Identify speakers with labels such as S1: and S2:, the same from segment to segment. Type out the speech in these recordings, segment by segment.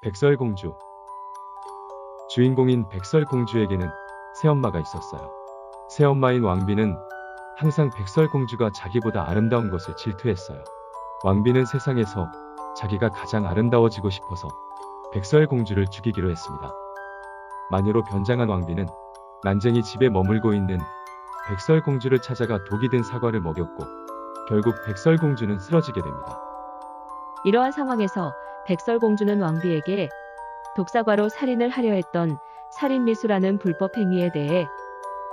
S1: 백설공주 주인공인 백설공주에게는 새엄마가 있었어요. 새엄마인 왕비는 항상 백설공주가 자기보다 아름다운 것을 질투했어요. 왕비는 세상에서 자기가 가장 아름다워지고 싶어서 백설공주를 죽이기로 했습니다. 마녀로 변장한 왕비는 난쟁이 집에 머물고 있는 백설공주를 찾아가 독이 든 사과를 먹였고 결국 백설공주는 쓰러지게 됩니다.
S2: 이러한 상황에서 백설공주는 왕비에게 독사과로 살인을 하려 했던 살인미수라는 불법 행위에 대해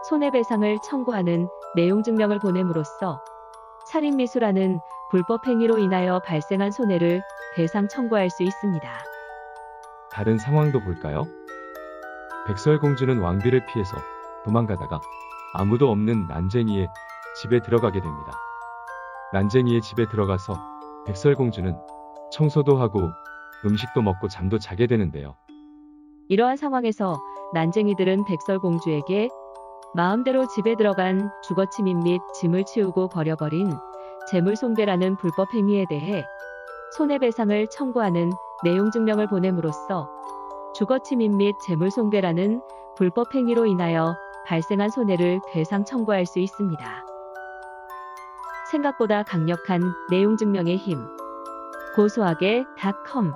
S2: 손해배상을 청구하는 내용 증명을 보냄으로써 살인미수라는 불법 행위로 인하여 발생한 손해를 배상 청구할 수 있습니다.
S1: 다른 상황도 볼까요? 백설공주는 왕비를 피해서 도망가다가 아무도 없는 난쟁이의 집에 들어가게 됩니다. 난쟁이의 집에 들어가서 백설공주는 청소도 하고 음식도 먹고 잠도 자게 되는데요.
S2: 이러한 상황에서 난쟁이들은 백설공주에게 마음대로 집에 들어간 주거침입 및 짐을 치우고 버려버린 재물손괴라는 불법 행위에 대해 손해배상을 청구하는 내용 증명을 보냄으로써 주거침입 및 재물손괴라는 불법 행위로 인하여 발생한 손해를 배상 청구할 수 있습니다. 생각보다 강력한 내용 증명의 힘. 고소하게 닷컴